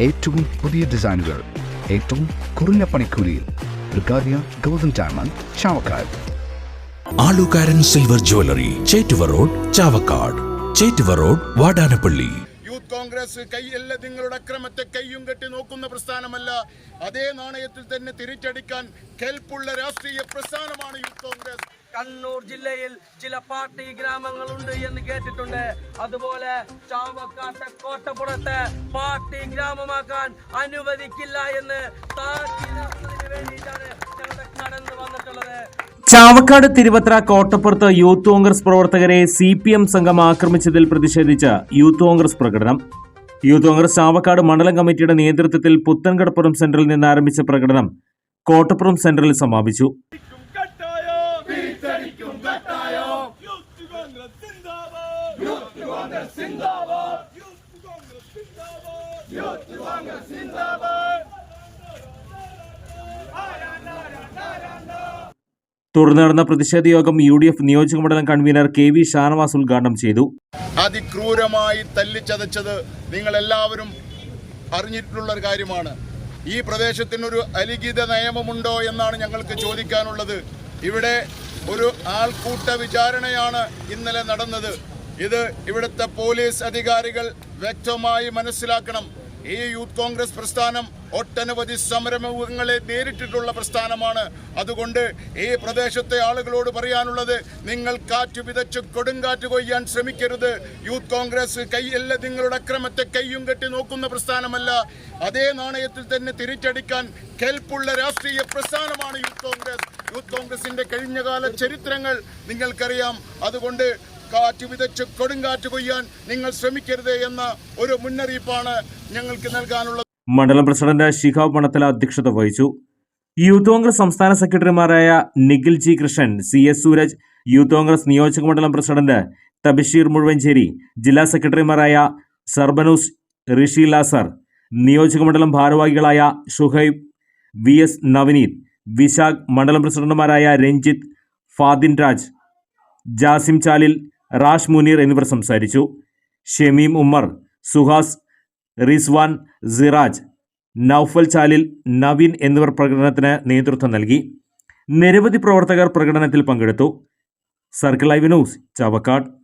ഏറ്റവും പുതിയ ഡിസൈനുകൾ ഏറ്റവും കുറഞ്ഞ പണിക്കൂലിയിൽ golden diamond Chavakkad. Alukkaran silver jewellery Chettuva road Chavakkad. Chettuva road Vadanappally. Youth congress കൈയല്ല നിങ്ങളുടെ അക്രമത്തെ കൈയും കെട്ടി നോക്കുന്ന പ്രസ്ഥാനമല്ല. അതേ നാണയത്തിൽ തന്നെ തിരിച്ചടിക്കാൻ കെൽപ്പുള്ള രാഷ്ട്രീയ പ്രസ്ഥാനമാണ് യൂത്ത് കോൺഗ്രസ്. കണ്ണൂർ ജില്ലയിൽ ചില പാർട്ടി ഗ്രാമങ്ങളുണ്ട് എന്ന് കേട്ടിട്ടുണ്ട്. അതുപോലെ ചാവക്കാട്ടെ കോട്ടപ്പുറത്ത് പാർട്ടി ഗ്രാമമാക്കാൻ അനുവദിക്കില്ല എന്ന് വന്നിട്ടുള്ളത്. ചാവക്കാട് തിരുവത്ര കോട്ടപ്പുറത്ത് യൂത്ത് കോൺഗ്രസ് പ്രവർത്തകരെ സി പി എം സംഘം ആക്രമിച്ചതിൽ പ്രതിഷേധിച്ച് യൂത്ത് കോൺഗ്രസ് പ്രകടനം. യൂത്ത് കോൺഗ്രസ് ചാവക്കാട് മണ്ഡലം കമ്മിറ്റിയുടെ നേതൃത്വത്തിൽ പുത്തൻകടപ്പുറം സെന്ററിൽ നിന്ന് ആരംഭിച്ച പ്രകടനം കോട്ടപ്പുറം സെന്ററിൽ സമാപിച്ചു. തുടർന്ന് നടന്ന പ്രതിഷേധ യോഗം യു ഡി എഫ് നിയോജക മണ്ഡലം കൺവീനർ കെ വി ഷാനവാസ് ഉദ്ഘാടനം ചെയ്തു. അതിക്രൂരമായി തല്ലിച്ചതച്ചത് നിങ്ങൾ എല്ലാവരും അറിഞ്ഞിട്ടുള്ള കാര്യമാണ്. ഈ പ്രദേശത്തിനൊരു അലിഖിത നിയമമുണ്ടോ എന്നാണ് ഞങ്ങൾക്ക് ചോദിക്കാനുള്ളത്. ഇവിടെ ഒരു ആൾക്കൂട്ട വിചാരണയാണ് ഇന്നലെ നടന്നത്. ഇത് ഇവിടുത്തെ പോലീസ് അധികാരികൾ വ്യക്തമായി മനസ്സിലാക്കണം. ഈ യൂത്ത് കോൺഗ്രസ് പ്രസ്ഥാനം ഒട്ടനവധി സമരമുഖങ്ങളെ നേരിട്ടിട്ടുള്ള പ്രസ്ഥാനമാണ്. അതുകൊണ്ട് ഈ പ്രദേശത്തെ ആളുകളോട് പറയാനുള്ളത് നിങ്ങൾ കാറ്റ് വിതച്ച് കൊടുങ്കാറ്റ് കൊയ്യാൻ ശ്രമിക്കരുത്. യൂത്ത് കോൺഗ്രസ് കൈയല്ല നിങ്ങളുടെ അക്രമത്തെ കൈയും കെട്ടി നോക്കുന്ന പ്രസ്ഥാനമല്ല. അതേ നാണയത്തിൽ തന്നെ തിരിച്ചടിക്കാൻ കെൽപ്പുള്ള രാഷ്ട്രീയ പ്രസ്ഥാനമാണ് യൂത്ത് കോൺഗ്രസ്. യൂത്ത് കോൺഗ്രസിന്റെ കഴിഞ്ഞകാല ചരിത്രങ്ങൾ നിങ്ങൾക്കറിയാം. അതുകൊണ്ട് കാറ്റ് വിതച്ച് കൊടുങ്കാറ്റ് കൊയ്യാൻ നിങ്ങൾ ശ്രമിക്കരുത് എന്ന ഒരു മുന്നറിയിപ്പാണ് ഞങ്ങൾക്ക് നൽകാനുള്ളത്. മണ്ഡലം പ്രസിഡന്റ് ശിഖാവ് പണത്തല അധ്യക്ഷത വഹിച്ചു. യൂത്ത് കോൺഗ്രസ് സംസ്ഥാന സെക്രട്ടറിമാരായ Nikhil G Krishnan C S Sooraj youth congress നിയോജക മണ്ഡലം പ്രസിഡന്റ് തബിഷീർ മുഴുവഞ്ചേരി ജില്ലാ സെക്രട്ടറിമാരായ സർബനൂസ് ഋഷി ലാസർ നിയോജക മണ്ഡലം ഭാരവാഹികളായ ഷുഹൈബ് വി എസ് നവനീത് വിശാഖ് മണ്ഡലം പ്രസിഡന്റുമാരായ രഞ്ജിത്ത് ഫാദിൻ രാജ് ജാസിം ചാലിൽ റാഷ് മുനീർ എന്നിവർ സംസാരിച്ചു. ഷമീം ഉമ്മർ സുഹാസ് റിസ്വാൻ സിറാജ് നൌഫൽ ചാലിൽ നവീൻ എന്നിവർ പ്രകടനത്തിന് നേതൃത്വം നൽകി. നിരവധി പ്രവർത്തകർ പ്രകടനത്തിൽ പങ്കെടുത്തു. Circle live news Chavakkad.